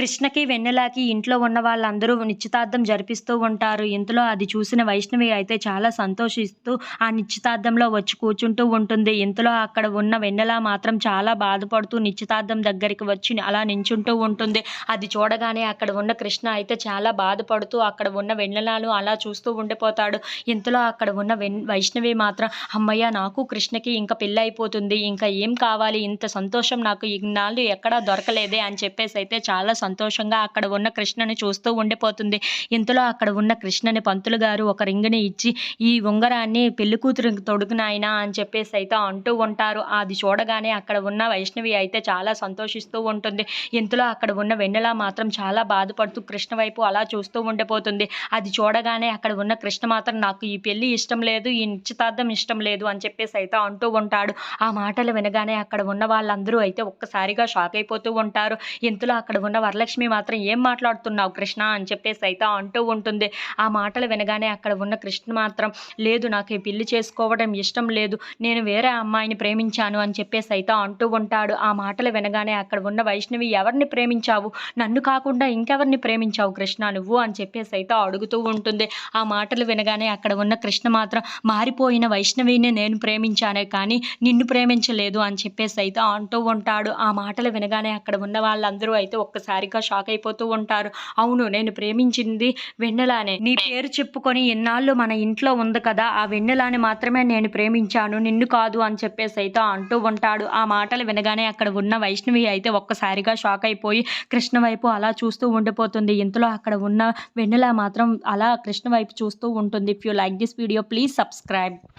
కృష్ణకి వెన్నెలకి ఇంట్లో ఉన్న వాళ్ళందరూ నిశ్చితార్థం జరిపిస్తూ ఉంటారు. ఇంతలో అది చూసిన వైష్ణవి అయితే చాలా సంతోషిస్తూ ఆ నిశ్చితార్థంలో వచ్చి కూర్చుంటూ ఉంటుంది. ఇంతలో అక్కడ ఉన్న వెన్నెల మాత్రం చాలా బాధపడుతూ నిశ్చితార్థం దగ్గరికి వచ్చి అలా నించుంటూ ఉంటుంది. అది చూడగానే అక్కడ ఉన్న కృష్ణ అయితే చాలా బాధపడుతూ అక్కడ ఉన్న వెన్నెలను అలా చూస్తూ ఉండిపోతాడు. ఇంతలో అక్కడ ఉన్న వెన్ వైష్ణవి మాత్రం అమ్మయ్య నాకు కృష్ణకి ఇంకా పెళ్ళి అయిపోతుంది ఇంకా ఏం కావాలి? ఇంత సంతోషం నాకు ఇన్నాళ్ళు ఎక్కడా దొరకలేదే అని చెప్పేసి అయితే చాలా సంతోషంగా అక్కడ ఉన్న కృష్ణని చూస్తూ ఉండిపోతుంది. ఇంతలో అక్కడ ఉన్న కృష్ణని పంతులు గారు ఒక రింగుని ఇచ్చి ఈ ఉంగరాన్ని పెళ్ళి కూతురు తొడుగునాయనా అని చెప్పేసి అయితే అంటూ ఉంటారు. అది చూడగానే అక్కడ ఉన్న వైష్ణవి అయితే చాలా సంతోషిస్తూ ఉంటుంది. ఇంతలో అక్కడ ఉన్న వెన్నెల మాత్రం చాలా బాధపడుతూ కృష్ణ వైపు అలా చూస్తూ ఉండిపోతుంది. అది చూడగానే అక్కడ ఉన్న కృష్ణ మాత్రం నాకు ఈ పెళ్ళి ఇష్టం లేదు ఈ నిశ్చితార్థం ఇష్టం లేదు అని చెప్పేసి అయితే అంటూ ఉంటాడు. ఆ మాటలు వినగానే అక్కడ ఉన్న వాళ్ళందరూ అయితే ఒక్కసారిగా షాక్ అయిపోతూ ఉంటారు. ఇంతలో అక్కడ ఉన్న వరలక్ష్మి మాత్రం ఏం మాట్లాడుతున్నావు కృష్ణ అని చెప్పేసి అయితే అంటూ ఉంటుంది. ఆ మాటలు వినగానే అక్కడ ఉన్న కృష్ణ మాత్రం లేదు నాకు ఈ పెళ్ళి చేసుకోవడం ఇష్టం లేదు. నేను వేరే అమ్మాయిని ప్రేమించాను అని చెప్పేసి అయితే అంటూ ఉంటాడు. ఆ మాటలు వినగానే అక్కడ ఉన్న వైష్ణవి ఎవరిని ప్రేమించావు? నన్ను కాకుండా ఇంకెవరిని ప్రేమించావు కృష్ణ నువ్వు? అని చెప్పేసి అయితే అడుగుతూ ఉంటుంది. ఆ మాటలు వినగానే అక్కడ ఉన్న కృష్ణ మాత్రం మారిపోయిన వైష్ణవిని నేను ప్రేమించానే కానీ నిన్ను ప్రేమించలేదు అని చెప్పేసి అయితే అంటూ ఉంటాడు. ఆ మాటలు వినగానే అక్కడ ఉన్న వాళ్ళందరూ అయితే ఒక్కసారి ఒక్కసారిగా షాక్ అయిపోతూ ఉంటారు. అవును నేను ప్రేమించింది వెన్నెలానే. నీ పేరు చెప్పుకొని ఎన్నాళ్ళు మన ఇంట్లో ఉంది కదా ఆ వెన్నెలాని మాత్రమే నేను ప్రేమించాను నిన్ను కాదు అని చెప్పేసి అయితే అంటూ ఉంటాడు. ఆ మాటలు వినగానే అక్కడ ఉన్న వైష్ణవి అయితే ఒక్కసారిగా షాక్ అయిపోయి కృష్ణ వైపు అలా చూస్తూ ఉండిపోతుంది. ఇంతలో అక్కడ ఉన్న వెన్నెల మాత్రం అలా కృష్ణ వైపు చూస్తూ ఉంటుంది. If you like this video please subscribe